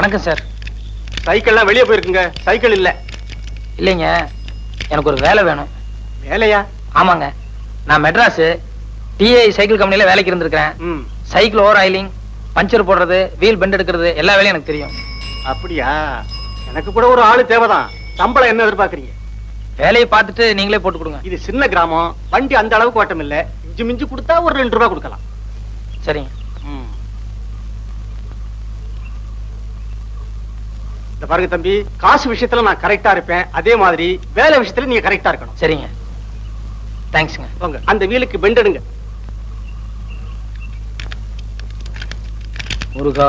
வணக்கம் சார். சைக்கிள்லாம் வெளியே போயிருக்குங்க. சைக்கிள் இல்ல. இல்லைங்க. எனக்கு ஒரு வேலை வேணும். வேலையா? ஆமாங்க. நான் மெட்ராஸ். டிஐ சைக்கிள் கம்பெனில வேலைக்கு இருந்திருக்கிறேன். ம். சைக்கிள் ஓவர் ஆயிலிங் பஞ்சர் போடுறது வீல் பெண்ட் எடுக்கிறது எல்லா வேலையும் எனக்கு தெரியும். அப்படியா? எனக்கு கூட ஒரு ஆளு தேவைதான். சம்பளம் என்ன எதிர்பார்க்கறீங்க? வேலையை பார்த்துட்டு நீங்களே போட்டு கொடுங்க. இது சின்ன கிராமம். வண்டி அந்த அளவுக்கு ஓட்டம் இல்ல. இஞ்சி மிஞ்சி கொடுத்தா ஒரு ரெண்டு ரூபாய் கொடுக்கலாம். சரிங்க. இந்த பாருங்க தம்பி காசு விஷயத்துல நான் கரெக்டா இருப்பேன். அதே மாதிரி வேலை விஷயத்துல நீங்க கரெக்டா இருக்கணும். சரிங்க. தேங்க்ஸுங்க போங்க. அந்த வீலுக்கு பெண்ட் எடுங்க. முருகா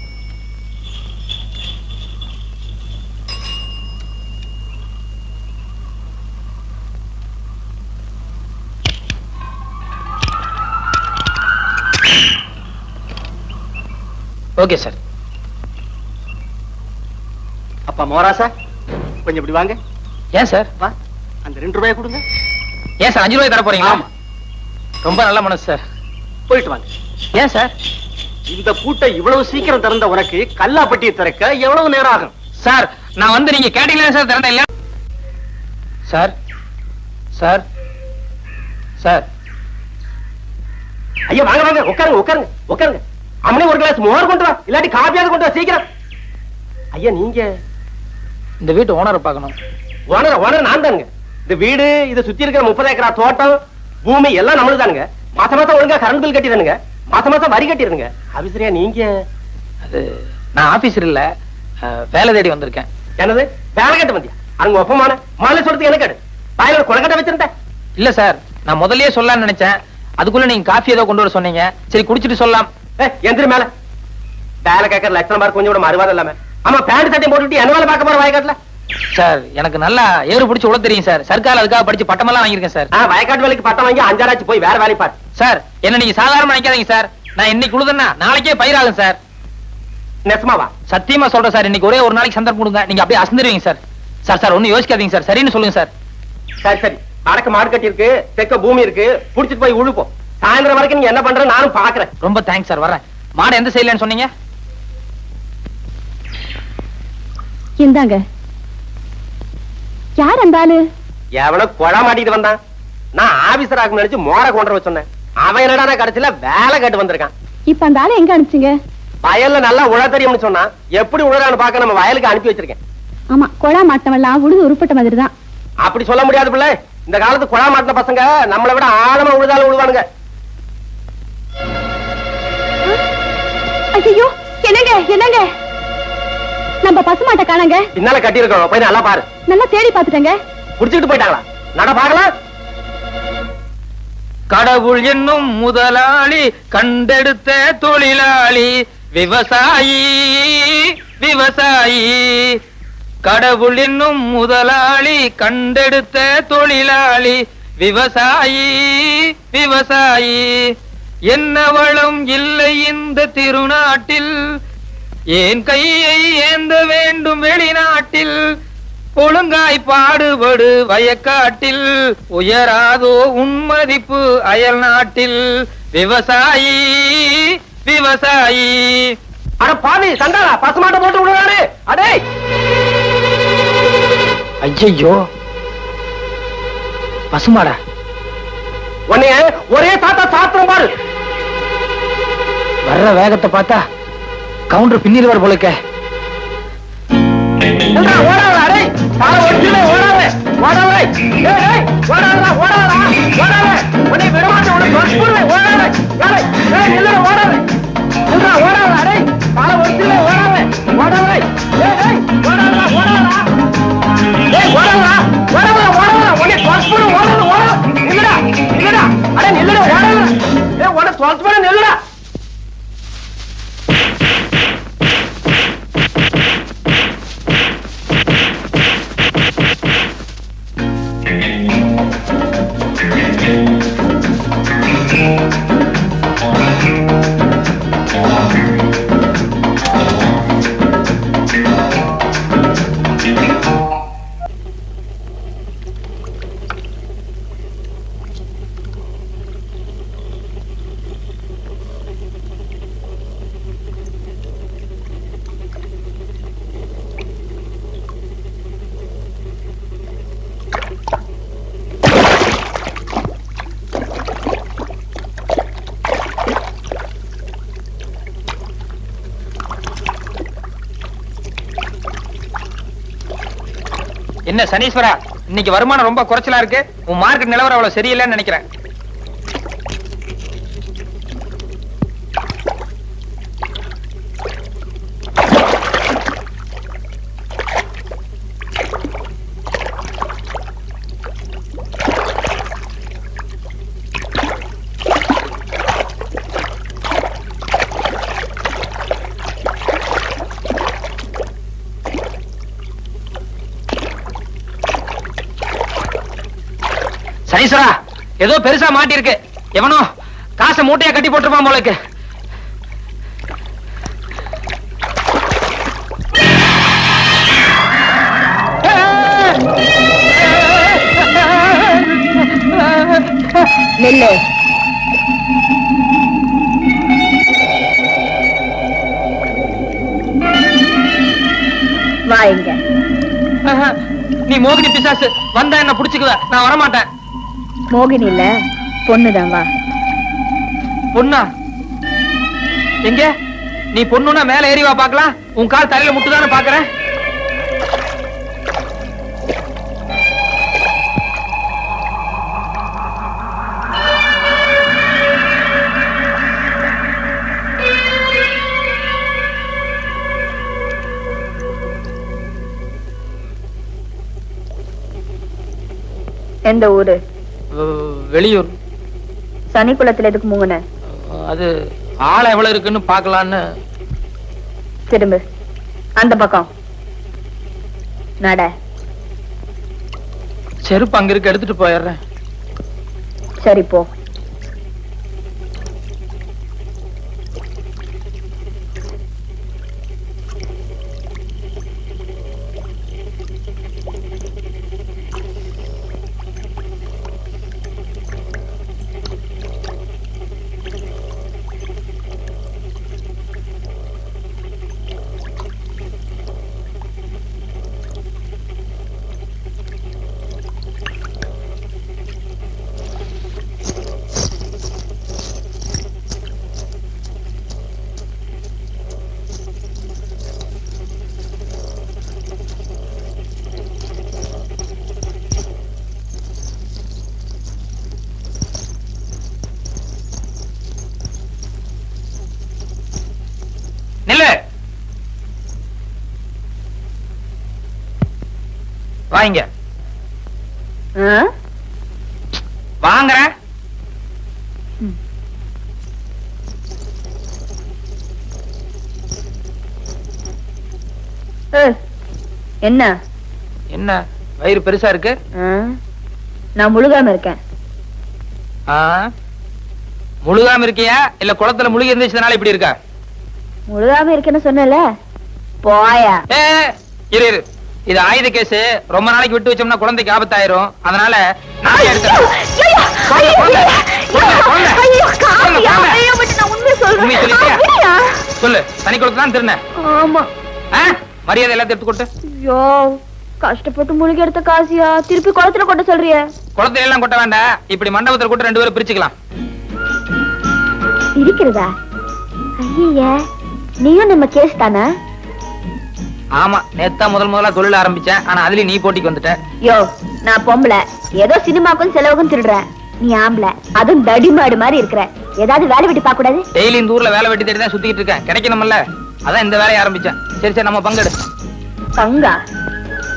Okay sir. அப்பா மோராசா கொஞ்சம் இப்படி வாங்க. ஏன் சார்? வா. அந்த ரெண்டு ரூபாய் கொடுங்க. ஏன் சார்? அஞ்சு ரூபாய் தர போறீங்களா? ஆமா. ரொம்ப நல்ல மனசு சார். போயிட்டு வாங்க. ஏன் சார்? இந்த பூட்டை இவ்வளவு சீக்கிரம் திறந்த உனக்கு கல்லாப்பட்டியை திறக்க எவ்வளவு நேரம் ஆகும்? சார் நான் வந்து நீங்க கேட்டீங்களா சார்? திறந்தேன் இல்ல சார் சார் சார். ஐயா வாங்க வாங்க. உட்காருங்க உட்காருங்க உட்காருங்க. அம்மனே ஒரு கிளாஸ் மோர் கொண்டு வா. இல்லாட்டி காப்பியாவது கொண்டு வா சீக்கிரம். ஐயா நீங்க. இந்த வீட்டு ஓனரை பார்க்கணும். ஓனர் ஓனர் நான் தானுங்க. இந்த வீடு இதை சுத்தி இருக்கிற முப்பது ஏக்கரா தோட்டம் பூமி எல்லாம் நம்மளுக்கு தானுங்க. மாசம் மாசம் ஒழுங்கா கரண்ட் பில் கட்டிடுங்க மாசம் மாசம் வரி கட்டிடுங்க. ஆபீசரியா நீங்க. அது நான் ஆபீசர் இல்ல. வேலை தேடி வந்திருக்கேன். என்னது? வேலை கட்ட வந்தியா? அங்க ஒப்பமான. மாலை சொல்றதுக்கு என்ன கேடு? வாயில கொலக்கட்டை வச்சிருந்தேன் இல்ல சார் நான் முதல்லயே சொல்லலாம்னு நினைச்சேன். அதுக்குள்ள நீங்க காஃபி ஏதோ கொண்டு வர சொன்னீங்க. சரி குடிச்சிட்டு சொல்லலாம். எந்திரி மேல. வேலை கேட்கற லட்சணம் கொஞ்சம் கூட மறுவாதம் இல்லாம. ஆமா பேண்ட் சட்டையும் போட்டுட்டு என்ன வேலை பார்க்க போற வயக்காட்டுல? சார் எனக்கு நல்லா ஏறு பிடிச்சி உள்ள தெரியும் சார். சர்க்கார் அதுக்காக படிச்சு பட்டமெல்லாம் வாங்கியிருக்கேன் சார். வயக்காட்டு வேலைக்கு பட்டம் வாங்கி அஞ்சாராச்சு போய் வேற வேலை பாரு. சார் என்ன நீங்க சாதாரணமா நினைக்காதீங்க சார். நான் இன்னைக்கு உழுதுன்னா நாளைக்கே பயிராகும் சார். நெசமாவா சத்தியமா சொல்றேன் சார். இன்னைக்கு ஒரே ஒரு நாளைக்கு சந்தர்ப்பம் கொடுங்க. நீங்க அப்படியே அசந்துருவீங்க சார். சார் சார் ஒன்னும் யோசிக்காதீங்க சார். சரின்னு சொல்லுங்க சார். சரி சரி. வடக்கு மாடு கட்டி இருக்கு தெக்க பூமி இருக்கு. புடிச்சிட்டு போய் உழுப்போம். சாயந்தரம் வரைக்கும் நீங்க என்ன பண்ற? நானும் பாக்குறேன் ரொம்ப தேங்க்ஸ் சார் வரேன் மாடு எந்த சைடுலன்னு சொன்னீங்க? இந்தாங்க. யார் அந்த ஆளு? எவனோ கொழா மாட்டிட்டு வந்தான். நான் ஆபீசர் ஆகும் நினைச்சு மோர கொண்டு வர சொன்னேன். அவன் என்னடா கடைசியில வேலை கட்டு வந்திருக்கான். இப்ப அந்த ஆளை எங்க அனுப்பிச்சீங்க? வயல்ல நல்லா உழ தெரியும்னு சொன்னான் எப்படி உழறான்னு பார்க்க நம்ம வயலுக்கு அனுப்பி வச்சிருக்கேன். ஆமா கொழா மாட்டமெல்லாம் உழுது உருப்பட்ட மாதிரி தான் அப்படி சொல்ல முடியாது பிள்ளை. இந்த காலத்து குழா மாட்டின பசங்க நம்மளை விட ஆழமா உழுதாலும் உழுவானுங்க. ஐயோ என்னங்க என்னங்க? நம்ம பசுமாட்டை காணங்க. பின்னால கட்டி இருக்கோம் போய் நல்லா பாரு. நல்லா தேடி பாத்துட்டேங்க புடிச்சிட்டு போயிட்டாங்களா? நட பாக்கலாம் கடவுள் என்னும் முதலாளி கண்டெடுத்த தொழிலாளி விவசாயி விவசாயி. கடவுள் என்னும் முதலாளி கண்டெடுத்த தொழிலாளி விவசாயி விவசாயி. என்ன வளம் இல்லை இந்த திருநாட்டில் ஏன் கையை ஏந்த வேண்டும் வெளிநாட்டில்? ஒழுங்காய் பாடுபடு வயக்காட்டில் உயராதோ உன்மதிப்பு அயல் நாட்டில். விவசாயி விவசாயி. அட பாவி சண்டாளா பசுமாட்டை போட்டு விடுறாரு அடே! ஐயோ பசுமாடா உன்னைய ஒரே தாத்தா சாத்திரம் பாரு. வர்ற வேகத்தை பார்த்தா கவுண்டர் பின்னில் வர போலக்க நில்லுடா. என்ன சனீஸ்வரா இன்னைக்கு வருமானம் ரொம்ப குறைச்சலா இருக்கு. உன் மார்க்கெட் நிலவரம் அவ்வளவு சரியில்லைன்னு நினைக்கிறேன். சனீஸ்வரா ஏதோ பெருசா மாட்டி இருக்கு எவனோ காசை மூட்டையா கட்டி போட்டுருப்பான் போல இருக்கு நெல்லு. வா இங்க. நீ மோகினி பிசாசு வந்தா என்ன புடிச்சுக்குவ. நான் வரமாட்டேன். மோகினி இல்ல பொண்ணுதான் வா. பொண்ணா? எங்க? நீ பொண்ணுன்னா மேல ஏறி வா பாக்கலாம் உன் கால் தலையில முட்டுதானே பாக்குறேன் எந்த ஊரு? வெளியூர். சனி குளத்துல எதுக்கு மூங்குன? அது ஆழம் எவ்வளவு இருக்குன்னு பாக்கலான்னு திரும்பு. அந்த பக்கம். நட. செருப்பு அங்க இருக்கு எடுத்துட்டு போயிடுறேன். சரி போ. வாங்க? வாங்குறேன். என்ன? என்ன? வயிறு பெருசா இருக்கு? நான் முழுகாம இருக்கேன்? முழுகாம இருக்கியா? இல்ல குளத்துல முழுகி இருந்துச்சதுனால இப்படி இருக்கா? முழுகாம இருக்கேன்னு சொன்னல போயா. இரு இரு. இது ஆயுத கேஸ். ரொம்ப நாளைக்கு விட்டு வச்சோம்னா குழந்தைக்கு ஆபத்தாயிரும். அதனால நான் எடுத்துறேன்? சொல்லு. தனி குளத்துல தான் திருநேன் ஆமா. மரியாதை எல்லாத்தையும் எடுத்து கொட்டு ஐயோ கஷ்டப்பட்டு முழுகி எடுத்த காசியா. திருப்பி குளத்துல கொண்டு சொல்றிய. குளத்துல எல்லாம் கொட்ட வேண்டாம். இப்படி மண்டபத்துல கொட்டு ரெண்டு பேரும் பிரிச்சுக்கலாம். இருக்கிறதா? ஐய நீயும் நம்ம கேஸ் தானே? ஆமா நேத்தா முதல் முதலா தொழில் ஆரம்பிச்சேன். ஆனா அதுலயும் நீ போட்டிக்கு வந்துட்ட. யோ நான் பொம்பளை. ஏதோ சினிமாக்கும் செலவுக்கும் திருடுறேன். நீ ஆம்பளை. அதுவும் தடிமாடு மாதிரி இருக்கிற. ஏதாவது வேலை விட்டு பார்க்க கூடாது டெய்லி இந்த ஊர்ல வேலை வெட்டி தேடி தான் சுத்திட்டு இருக்கேன். கிடைக்கணும்ல? அதான் இந்த வேலையை ஆரம்பிச்சேன். சரி சரி நம்ம பங்கெடு. பங்கா?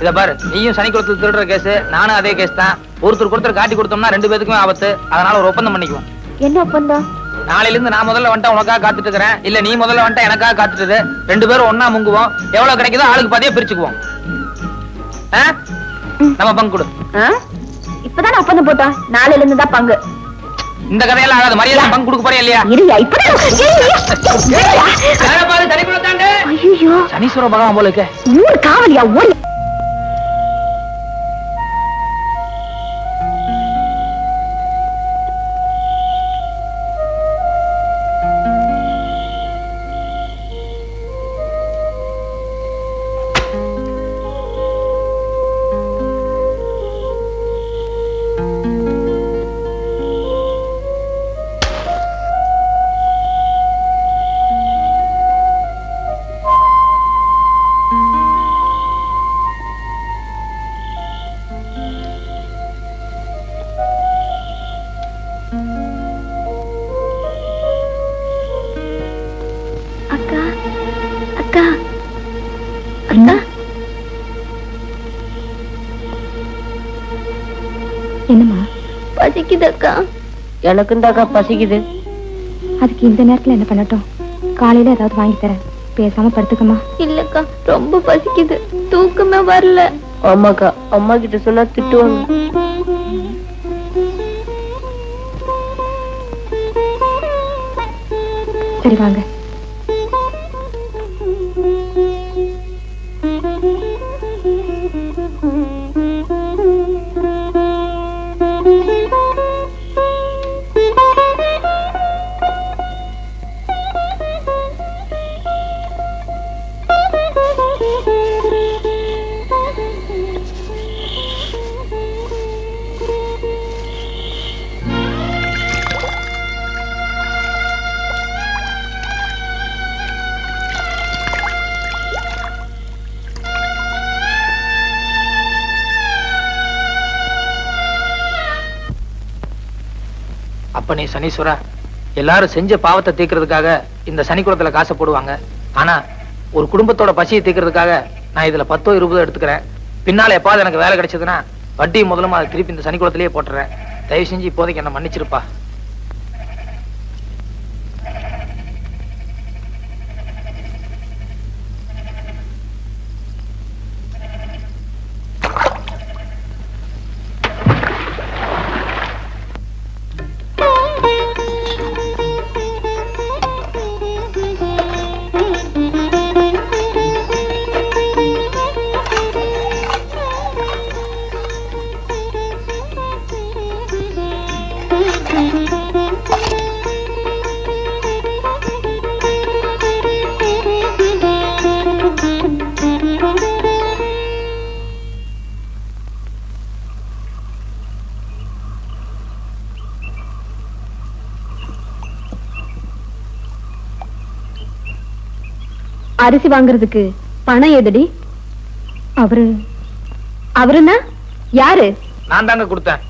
இத பாரு நீயும் சனி குளத்துல திருடுற கேஸ் நானும் அதே கேஸ் தான். ஒருத்தர் ஒருத்தர் காட்டி கொடுத்தோம்னா ரெண்டு பேத்துக்குமே ஆபத்து. அதனால ஒரு ஒப்பந்தம் பண்ணிக்குவோம். என்ன ஒப்பந்தம்? நாளையில இருந்து நான் முதல்ல வந்துட்டா உனக்காக காத்துட்டு இருக்கிறேன் இல்ல நீ முதல்ல வந்துட்டா எனக்காக காத்துட்டு. ரெண்டு பேரும் ஒண்ணா முங்குவோம். எவ்வளவு கிடைக்குதோ ஆளுக்கு பாதியா பிரிச்சுக்குவோம்? நம்ம பங்கு கொடு? இப்பதானே ஒப்பந்தம் போட்டோம். நாளையில இருந்து தான் பங்கு. இந்த கதையெல்லாம் ஆகாது. மரியாதை பங்கு கொடுக்க போறியா இல்லையா? இருயா இப்பதான் சனீஸ்வர பகவான் போல இருக்க. காவலியா ஓடி பசிக்குது அக்கா எனக்கும் தாக்கா பசிக்குது. அதுக்கு இந்த நேரத்துல என்ன பண்ணட்டும்? காலையில ஏதாவது வாங்கி தரேன். பேசாம படுத்துக்கமா இல்லக்கா ரொம்ப பசிக்குது. தூக்கமே வரல. ஆமாக்கா அம்மா கிட்ட சொன்னா திட்டுவாங்க. சரி வாங்க. நீ சனீஸ்வரா. எல்லாரும் செஞ்ச பாவத்தை தீர்க்கறதுக்காக இந்த சனிக்குளத்துல காசை போடுவாங்க. ஆனா ஒரு குடும்பத்தோட பசியை தீர்க்கறதுக்காக நான் இதுல பத்தோ இருபதோ எடுத்துக்கிறேன். பின்னால எப்பாவது எனக்கு வேலை கிடைச்சதுன்னா வட்டி முதலமா அதை திருப்பி இந்த சனிக்குளத்திலேயே போட்டுறேன். தயவு செஞ்சு இப்போதைக்கு என்ன மன்னிச்சிருப்பா. அரிசி வாங்குறதுக்கு பணம் எதுடி அவரு அவருன்னா? யாரு? நான் தாங்க கொடுத்தேன்.